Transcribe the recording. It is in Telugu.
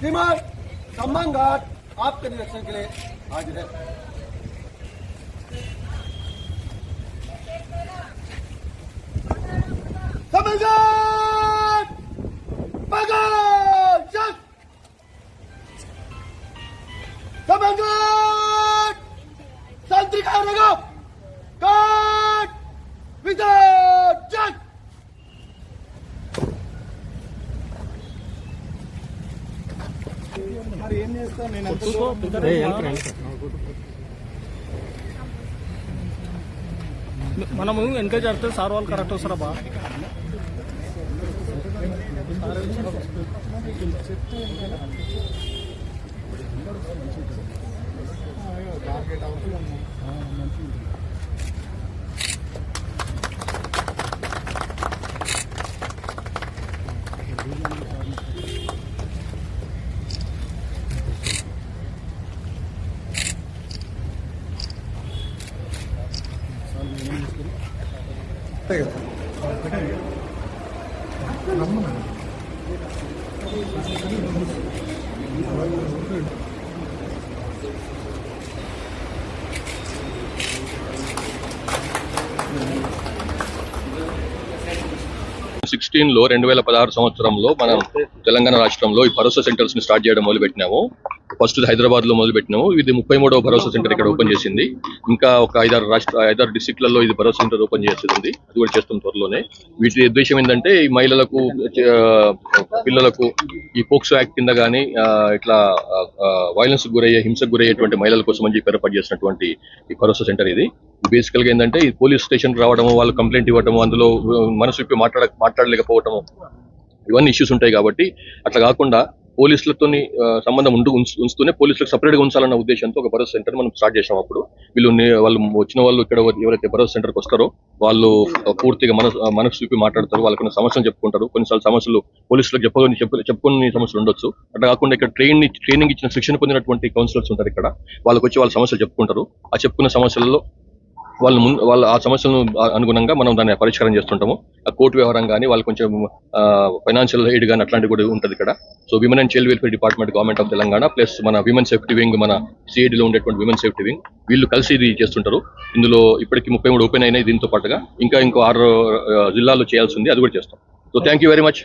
श्रीमान सम्मान घाट आपके निरीक्षण के लिए हाजिर है। संतरी మరి ఏం చేస్తాం నేను ఎంత మనము ఎంకరేజ్ చేస్తే సార్ వాళ్ళు కరెక్ట్ వస్తారా బా? సిక్స్టీన్లో రెండు వేల పదహారు సంవత్సరంలో మనం తెలంగాణ రాష్ట్రంలో ఈ భరోసా సెంటర్స్ని స్టార్ట్ చేయడం మొదలు పెట్టినాము ఫస్ట్ హైదరాబాద్లో మొదలు పెట్టినాము ఇది ముప్పై మూడవ భరోసా సెంటర్ ఇక్కడ ఓపెన్ చేసింది. ఇంకా ఒక ఐదారు రాష్ట్ర ఐదారు డిస్టిక్లలో ఇది భరోసా సెంటర్ ఓపెన్ చేస్తుంది. అది కూడా చేస్తాం త్వరలోనే. వీటి ఉద్దేశం ఏంటంటే ఈ మహిళలకు పిల్లలకు ఈ పోక్సో యాక్ట్ కింద కానీ ఇట్లా వైలెన్స్ గురయ్యే హింసకు గురయ్యేటువంటి మహిళల కోసం అని చెప్పి ఏర్పాటు చేసినటువంటి ఈ భరోసా సెంటర్ ఇది. బేసికల్గా ఏంటంటే ఈ పోలీస్ స్టేషన్ రావడము వాళ్ళు కంప్లైంట్ ఇవ్వడము అందులో మనసు విప్పి మాట్లాడ మాట్లాడలేకపోవటము ఇవన్నీ ఇష్యూస్ ఉంటాయి కాబట్టి అట్లా కాకుండా పోలీసులతో సంబంధం ఉండు ఉంచుతూనే పోలీసులకు సపరేట్గా ఉంచాలన్న ఉద్దేశంతో ఒక భరోసా సెంటర్ మనం స్టార్ట్ చేసాం అప్పుడు. వీళ్ళు వాళ్ళు వచ్చిన వాళ్ళు ఇక్కడ ఎవరైతే భరోసా సెంటర్కి వస్తారో వాళ్ళు పూర్తిగా మన మనసు చూపి మాట్లాడతారు. వాళ్ళకున్న కొన్ని సమస్యలు చెప్పుకుంటారు. కొన్నిసార్లు సమస్యలు పోలీసులకు చెప్పుకొని చెప్ప సమస్యలు ఉండొచ్చు. అట్లా కాకుండా ఇక్కడ ట్రైన్ ట్రైనింగ్ ఇచ్చిన శిక్షణ పొందినటువంటి కౌన్సిలర్స్ ఉంటారు ఇక్కడ. వాళ్ళకి వచ్చి వాళ్ళ సమస్యలు చెప్పుకుంటారు. ఆ చెప్పుకున్న సమస్యలలో వాళ్ళు ముందు వాళ్ళ ఆ సమస్యలను అనుగుణంగా మనం దాన్ని పరిష్కారం చేస్తుంటాము. ఆ కోర్టు వ్యవహారం కానీ వాళ్ళు కొంచెం ఫైనాన్షియల్ ఎయిడ్ కానీ అట్లాంటివి కూడా ఉంటుంది ఇక్కడ. So women and child welfare department government of Telangana plus మన విమెన్ సేఫ్టీ వింగ్ మన సిఐడిలో ఉండేటువంటి విమెన్ సేఫ్టీ వింగ్ వీళ్ళు కలిసి ఇది చేస్తుంటారు. ఇందులో ఇప్పటికి ముప్పై మూడు ఓపెన్ అయినాయి దీంతో పాటుగా. ఇంకా ఇంకో ఆరు జిల్లాలో జిల్లాల్లో చేయాల్సి ఉంది అది కూడా చేస్తాం. So thank you very much.